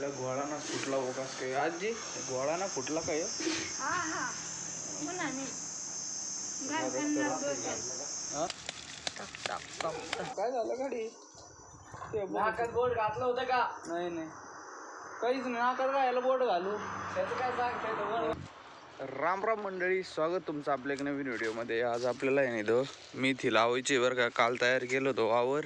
आलं घोळा ना फुटला ओकास काय आजी घोळा ना फुटला काय हा हा हा? काय झालं गाडी ते. नाकात बोट घातलं होतं का नाही नाही काहीच नाही नाकात राहायला बोट घालू त्याचं काय सांगताय राम राम मंडळी स्वागत तुमचं आपल्या एक नवीन व्हिडिओमध्ये आज आपल्याला आहे नाही तो मेथी लावायची बरं का काल तयार केलं होतं वावर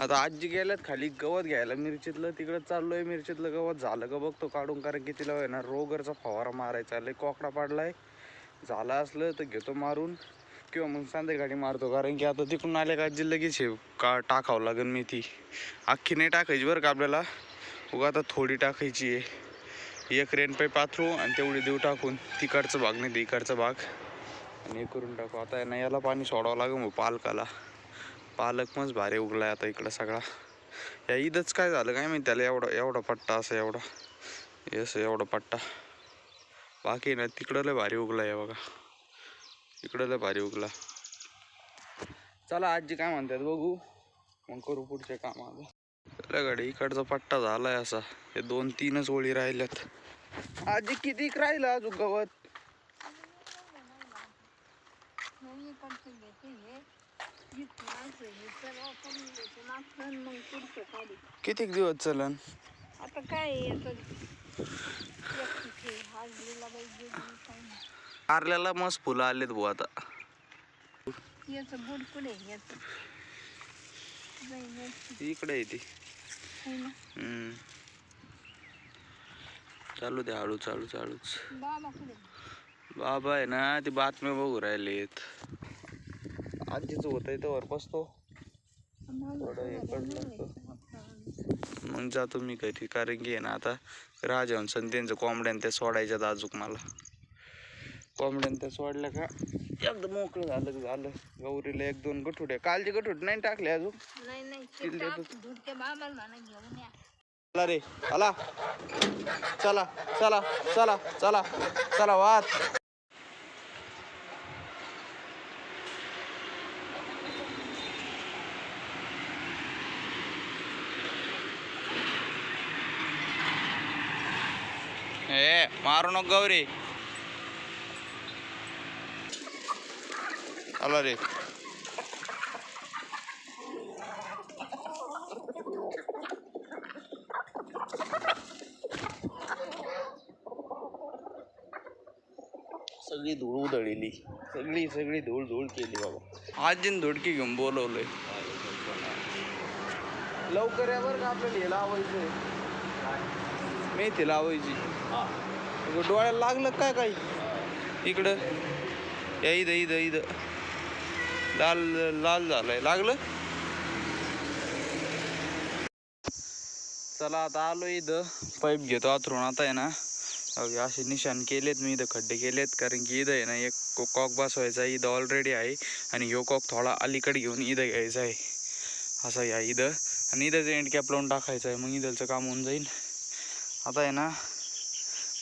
आता आजी गेल्यात खाली गवत घ्यायला. मिरचीतलं तिकडं चाललोय मिरचीतलं गवत झालं का बघतो काढून कारण की तिला आहे ना रोगरचा फवारा मारायचा लय कोकडा पाडलाय. झाला असलं तर घेतो मारून किंवा मग संध्याकाळी मारतो. कारण की आता तिकडून आले का आजी लगेच हे का टाकावं लागेल मेथी. अख्खी नाही टाकायची बरं का आपल्याला. उगा आता थोडी टाकायची आहे. एक रेन पाथरू आणि तेवढी देऊ टाकून. तिकडचं भाग नाही तर भाग. आणि हे करून टाकू. आता ना याला पाणी सोडावं लागेल मग पालकाला. पालक मग भारी उगलाय आता इकडं सगळा. या ईदच काय झालं काय माहिती त्याला? एवढा एवढा पट्टा असं एवढा. येस एवढा पट्टा. बाकी ना तिकडं लय भारी उगला आहे बघा. इकडं लय भारी उगला. चला आजी काय म्हणतात बघू. मग करू पुढचे काम आता. गाडी इकडचा पट्टा झालाय असा. हे दोन तीनच ओळी राहिल्यात. आजी किती राहिलं अजून गवत? किती दिवस चलन? आता काय कारल्याला मस्त फुलं आलेत भाऊ आता. याचं याचं? इकडे आहे ती. आहे ना? हम्म. चालू दे हळू चालू चालूच बाबा आहे ना ती बातम्या बघू राहिलेत. आजीचं होत आहे तर बसतो. थोडं हे पडलं मग जातो मी घरी कारण की आहे ना आता राजहंसन त्यांचं कोंबड्यान त्या सोडायच्यात अजूक मला. कोंबड्यान त्या सोडल्या का एकदम मोकळं झालं की झालं. गौरीला एक दोन गठुड्या. कालचे गठुड नाही टाकले अजून. चला रे चला. चला चला चला चला चला वात ए मारू नको गौरी. चला रे. सगळी धूळ उधळली सगळी सगळी धूळ धूळ केली बाबा. आजीन धुडकी घेऊन बोलवलंय. लवकर या बरं का आपल्याला हे लावायचंय. मेथी लावायची. इकडं डोळ्याला लागलं काय काही? इकडं. या इथं इथं इथं. लाल लाल झालंय. लागलं? चला आता आलो इथं. पाईप घेतो आथरून आता आहे ना असे निशाण केलेत मी इथं खड्डे केलेत. कारण की इथं आहे ना एक को- कॉक बसवायचा आहे. इथं ऑलरेडी आहे. आणि ह्यो कॉक थोडा अलीकडे घेऊन इथं घ्यायचा आहे. असा या इथं. आणि इथं एंड कॅप लावून टाकायचं आहे. मग इथलचं काम होऊन जाईल. आता आहे ना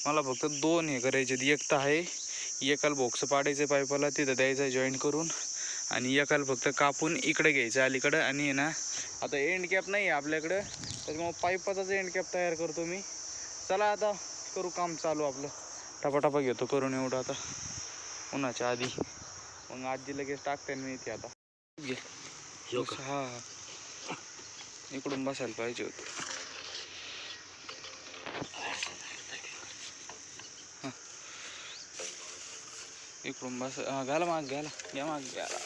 मला फक्त दोन हे करायचे एक तर आहे. एकाला बॉक्स पाडायचं पाईपाला तिथं द्यायचं आहे जॉईन करून आणि एकाला फक्त कापून इकडे घ्यायचं अलीकडं आणि ना आता एंड कॅप नाही आहे आपल्याकडं. त्याच्यामुळे पाईपाचाच एंड कॅप तयार करतो मी. चला आता करू काम चालू आपलं. टपाटपा घेतो करून एवढं आता. उन्हाच्या आधी. मग आजी लगेच टाकते मी इथे आता. घे हा. इकडून बसायला पाहिजे होतं. इकडून बस. घाला माग घाला घ्या माग घ्याला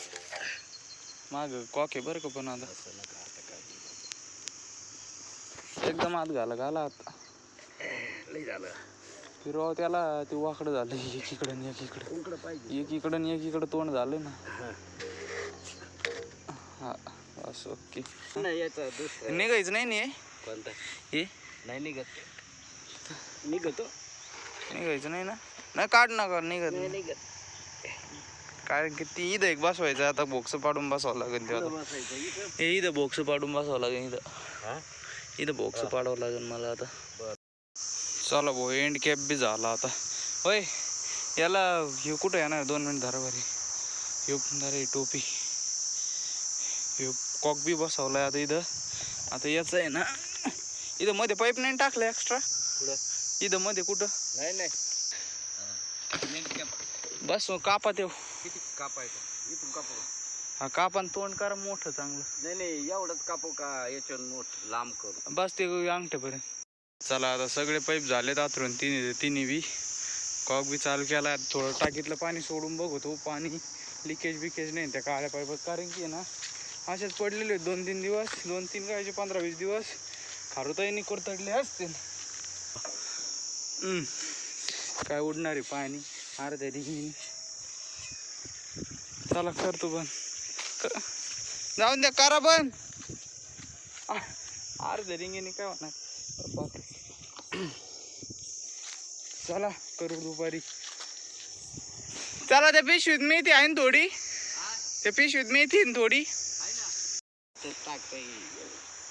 माग कॉक आहे बरं का पण आता. एकदम आत घाला घाला आता. झालं. फिरवा त्याला ते वाकडं झालं. एकीकडं एकीकडं. इकडं पाहिजे. एकीकडं आणि एकीकडं तोंड झालं ना. हा. असं ओके. नाही निघायचं नाही नी कोणता? हे? नाही निघत. निघतो. निघायचं नाही ना? नाही काढ नका निघत नाही नाही. निघत. कारण की ती इथं एक बसवायचं आता बोक्स पाडून बसावं लागेल ते इकडं आता बसायचं इथं? हे इथं बोक्स पाडून बसावं लागेल इथं. इथं बॉक्स पाडावं लागेल मला आता. बर. चला भाऊ एंड कॅप बी झाला आता. होय याला हे कुठं येणार? दोन मिनिट धरा भारी ह्यो धरा टोपी. ह्यो कॉक बी बसवलाय आता इथं. आता याचं आहे ना इथं मध्ये पाईप नाही टाकलं एक्स्ट्रा इथं मध्ये कुठं? नाही नाही. बस कापा तेव किती कापायचं. इथून कापू. हा कापा आणि तोंड करा मोठं चांगलं. नाही नाही एवढंच कापू का याच्यावर मोठ लांब करू. बस ते अंगठ्यापर्यंत चला आता सगळे पाईप झालेत आथरून तिन्ही तिन्ही बी. कॉक बी चालू केला थोडं टाकीतलं पाणी सोडून बघतो पाणी. लिकेज बिकेज नाही त्या काळ्या पाईपात. कारण की आहे ना असेच पडलेले आहेत दोन तीन दिवस दोन तीन काय पंधरा वीस दिवस. खारुताईने कुरतडले असतील. हम्म. काय उडणारे पाणी? अर्ध्या रिंगीने चला करतो बंद जाऊन द्या करा बंद आर अर्ध्या नाही काय होणार? चला करू दुपारी. चला त्या पिशवीत मेथी आहे ना थोडी. त्या पिशवीत मेथी आहे ना थोडी.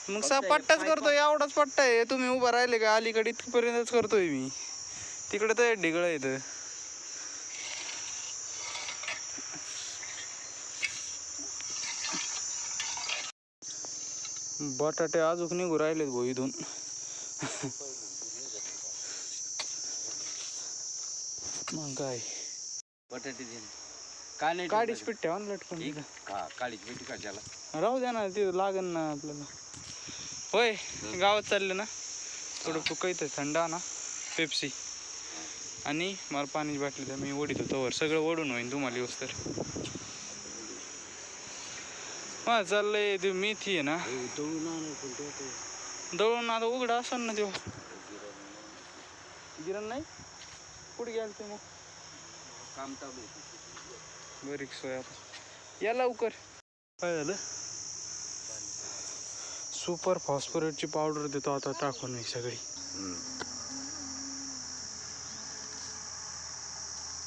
मग सा पट्टाच करतोय एवढाच पट्टा आहे. तुम्ही उभा राहिले का? अलीकडे इथपर्यंतच करतोय मी. तिकडे तर ढिगळ येतं बटाटे अजून निघू राहिलेत भाऊ इथून. मग काय? बटाटे दे ना. का नाही काडीच? पीठ ठेवा ना लटकून काळीच कशाला राहू द्या ना ते लागन ना आपल्याला. होय गावात चालले ना? थोडं फुकायचं थंड ना? पेप्सी. आणि मला पाण्याची बाटली द्या मी ओढितो तोवर सगळं ओढून होईन तुम्हाला येऊस तर हा चाललंय ते मेथी आहे ना. दळून आणू पण दळून आता उघडा असेल ना तेव्हा गिरण नाही? कुठे गेल ते मग? काम चालू आहे. बरीक सोय आता. या लवकर. काय झालं? सुपर फॉस्फोरेटची पावडर देतो आता टाकून मी सगळी.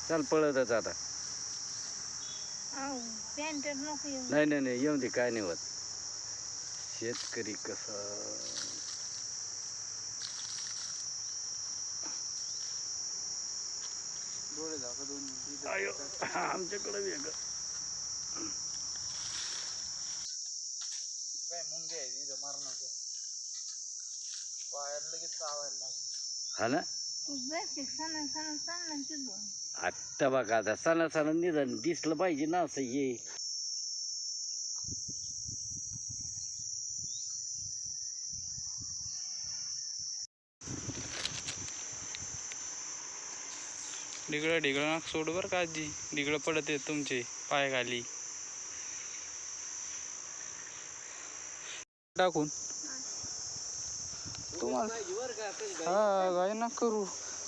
चाल चल पळतच आता. अहो पॅन्ट नको येऊ नाही नाही नाही येऊन दे काय नाही होत. शेतकरी कसं? डोळे झाका दोन मिनिटं. आयो आमच्याकडे वेगळं काय मुंगे आहे तिथं मारणार पायाला लगेच चावायला लागलं. हा ना? तू बेसिक सण सण सण आत्ता बघा आता सणा सणा निधन दिसलं पाहिजे ना असं ये डिगळं डिगळं नाक सोड बरं का आजी. डिगळं पडत आहेत तुमचे पाय खाली. टाकून. तुम्हाला हा काय ना करू.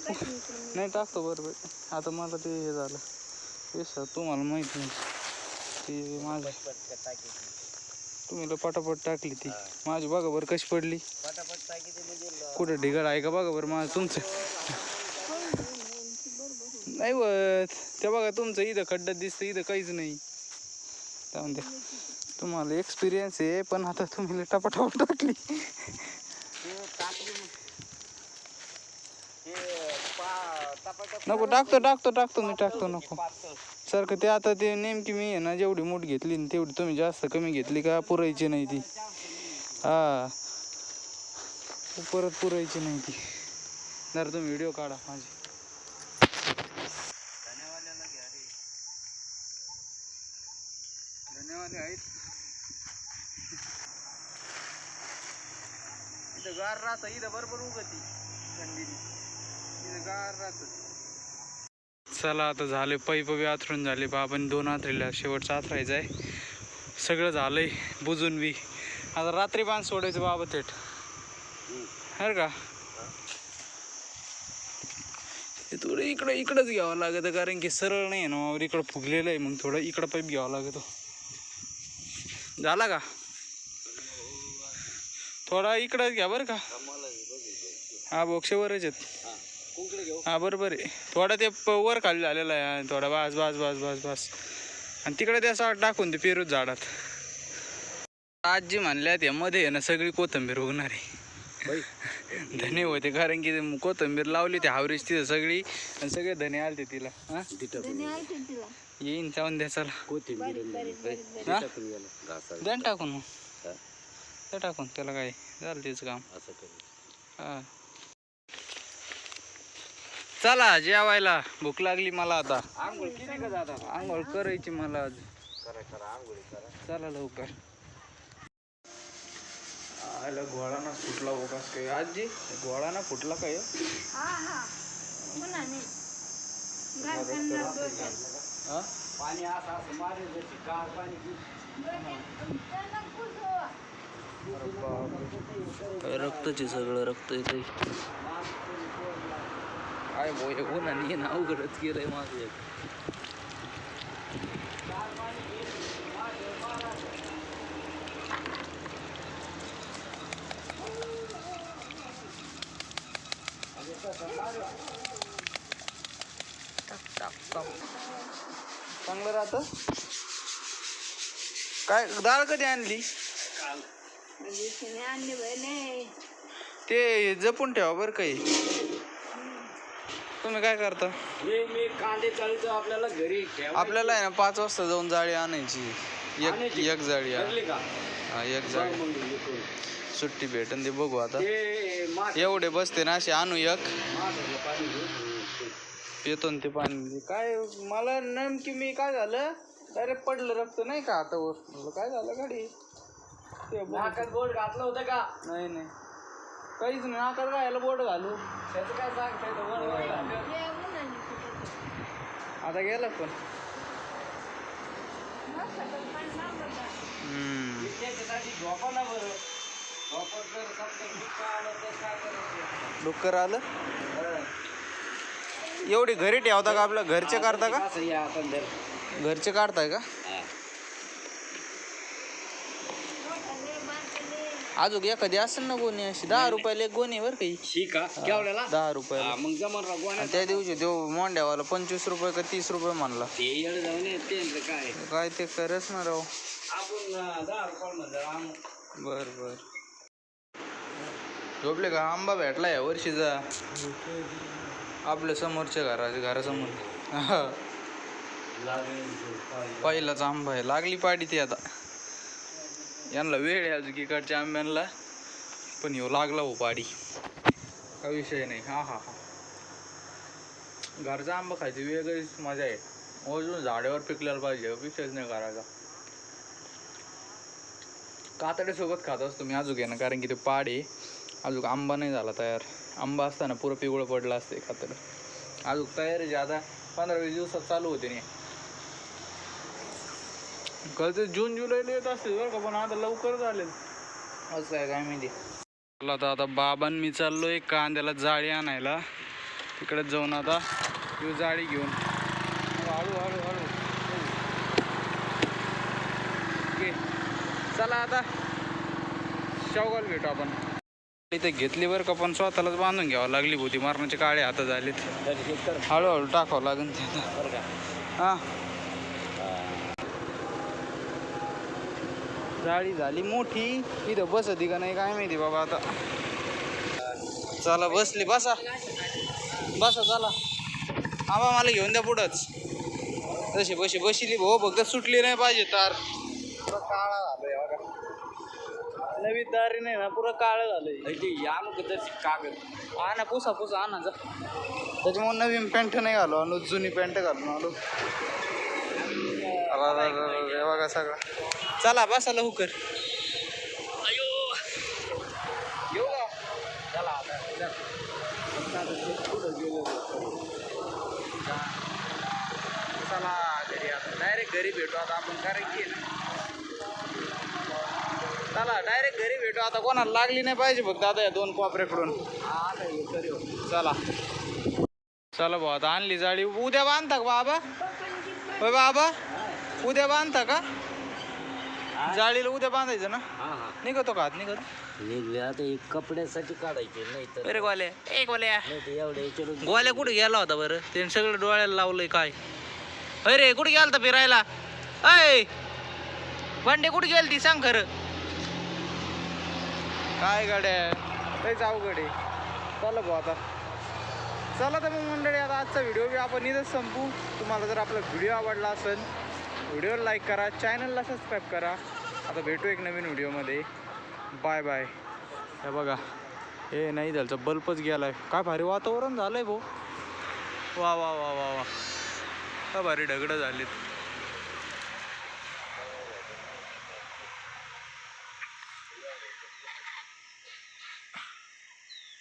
नाही टाकतो बरोबर आता मला ते हे झालं. येस तुम्हाला माहिती नाही ते माझं. तुम्ही पटापट टाकली ती. माझी बघा बरं कशी पडली? कुठं ढिगळ आहे का बघा बरं माझं तुमचं? नाही वत ते बघा तुमचं इथं खड्ड्यात दिसतं इथं काहीच नाही. द्या. तुम्हाला एक्सपिरियन्स आहे पण आता तुम्ही टपाटप टाकली. नको टाकतो टाकतो टाकतो मी टाकतो नको. सारखं ते आता ते नेमकी मी आहे ना जेवढी मोठ घेतली ना तेवढी तुम्ही जास्त कमी घेतली का पुरायची नाही ती. हा. परत पुरायची नाही ती. जरा तुम्ही व्हिडिओ काढा माझी. इथं गार राहतं इथं बरोबर उगती थंडीने. इथं गार राहतं. चला आता झाले पैप बी आथरून झाले बाबांनी दोन आथरीला शेवटचा आथरायचा आहे. सगळं झालंय बुजून बी. आता रात्री बांध सोडायचं बाबा थेट. हर का? ते थोडं इकडं इकडंच घ्यावं लागत कारण की सरळ नाही आहे ना वावर. इकडं फुगलेलं आहे मग थोडं इकडं पाईप घ्यावा लागतो. झाला का? थोडा इकडंच घ्या बरं का. हा बोक्षेवरच आहेत. हा बरोबर आहे. थोडा ते वर खाली झालेला आहे हा, थोडा बास बास बास बास बास. आणि तिकडे ते असं टाकून ते पेरूच झाडात. आजी म्हणल्या त्या मध्ये ना सगळी कोथंबीर उगणार आहे. धने होते कारण की ते कोथंबीर लावली ते हावरीच तिथं सगळी. आणि सगळे धने आलते तिला. हा? येईन जाऊन द्या चला. कोथिंबीर? टाकून मग. टाकून त्याला काय? झालं तेच काम. असं हा. चला जेवायला. भूक लागली मला आता. आंघोळ किती आंघोळ करायची मला आज. करा करा आंघोळी करा चला लवकर आयला घोडा ना फुटला बोकास काय आजी घोडा ना फुटला काय हा हा. हा पाणी मारे कुठं? रक्तचे सगळं. रक्त येते काय भाऊ हे उन्हाने ना अवघडच गेलंय माझं एक. टाक, टाक, टाक. चांगलं राहत काय डाळ कधी आणली ते जपून ठेवा बरं काही तुम्ही काय करता? मी मी कांदे चालतो आपल्याला घरी. ठेवा आपल्याला आहे ना पाच वाजता जाऊन जाळी आणायची. एक आणायची? एक जाळी आण. ठरली का? हा एक जाळी. मग येतो. सुट्टी भेटन ते बघू आता. ते मास एवढे बसते ना असे आणू एक. मासाचं पाणी घेऊन पितो न ते पाणी. काय मला नेमकी मी काय झालं? डायरेक्ट पडलं रक्त नाही का आता काय झालं गाडी? ते बघ. नाकात बोट घातलं होतं का? नाही नाही. काहीच नाही नाकात गायला बोट घालू. त्याचं काय सांगताय आता गेला पण. मसाला पण लांबत आहे. हम्म. त्याच्यासाठी झोपा ना बरं. झोपत जर समजा दुःख आलं तर काय करायचं? डुक्कर आलं एवढी घरी ठेवता का आपल्या घरचे काढता का? असं या आपण जर घरचे काढताय का? अजून एखादी असेल ना गोणी अशी दहा रुपयाला एक गोणी बरं काही ही. का? केवढ्याला? दहा रुपयाला. मग आणि त्या दिवशी तो मोंड्यावाला पंचवीस रुपये का तीस रुपये म्हणला. ते येड जाऊन येते यांचं काय? काय ते करच ना राव. आपण दहा रुपये बर बर. झोपले का? आंबा भेटला या वर्षीचा. आपल्या समोरच्या घराच्या घरासमोर. पहिलाच आंबा आहे. लागली पाडी ती आता. यांना वेळ आहे अजून इकडच्या आंब्यांना पण येऊ लागला हो पाडी. काही विषय नाही. हा हा हा. घरचा आंबा खायची वेगळीच मजा आहे. अजून झाडावर पिकल्याला पाहिजे विषयच नाही घराचा कातड्यासोबत खात असतो मी अजून आहे ना कारण की ते पाडे आहे. अजून आंबा नाही झाला तयार. आंबा असताना पुरं पिवळं पडलं असते कातड. अजून तयार जे आता. पंधरा वीस दिवसात चालू होते नाही कळते जून जुलैला येत असते बरं का पण आता लवकर झाले असं आहे काय माहिती. चला आता आता बाबां मी चाललोय कांद्याला जाळी आणायला. तिकडे जाऊन आता येऊ जाळी घेऊन. हळू हळू हळू. ओके. चला आता. शेवगाल भेटू आपण. इथे घेतली बरं का पण स्वतःलाच बांधून घ्यावं लागली भोती. मारण्याचे काळे हात झालेत. हळूहळू टाकावं लागेल ते आता बरं का. हा. जाळी झाली मोठी. इथं बसती का नाही काय माहिती बाबा आता. चला बसली बसा. बसा चला. आबा मला घेऊन द्या पुढंच. तशी बशी बसली भाऊ फक्त सुटली नाही पाहिजे तार. पुरा काळा झालोय बघा. नवीन तारी नाही ना पुरं काळं झालंय. ते या मग तशी कागद. ना पुसा पुसा आणा जा. त्याच्यामुळे नवीन पॅन्ट नाही घालो आणि जुनी पॅन्ट घालून आलो. बघा सगळं. चला बसा लवकर. चला घरी आता डायरेक्ट घरी भेटू आता आपण कारण की चला डायरेक्ट घरी भेटू आता कोणाला लागली नाही पाहिजे फक्त आता या दोन कोपऱ्याकडून. चला. चला भाऊ आता आणली जाळी. उद्या बांधता का बाबा? बाबा? उद्या बांधता का? जाळीला उद्या बांधायचं ना? हा हा. निघतो का आत? निघत. वेगळे आता हे कपड्यासाठी काढायचे नाही तर अरे गोल्या. ए गोल्या. एवढ्या याच्यावर गोल्या कुठे गेला होता बरं? त्याने सगळं डोळ्याला लावलंय काय? अरे कुठे गेला होता फिरायला? अय बंडे कुठे गेल ती सांग खरं. काय गाड्या? काहीच अवघड आहे. चला भाऊ आता. चला तर मग मंडळी आता आजचा व्हिडिओ बी आपण इथंच संपू तुम्हाला जर आपला व्हिडिओ आवडला असेल व्हिडिओला लाईक करा चॅनलला सबस्क्राईब करा. आता भेटू एक नवीन व्हिडिओमध्ये. Bye bye. हे बघा हे नाही झालं बल्बच गेला आहे काय भारी वातावरण झालं आहे भाऊ वा वा वा वा वा. काय भारी ढगडं झालीत.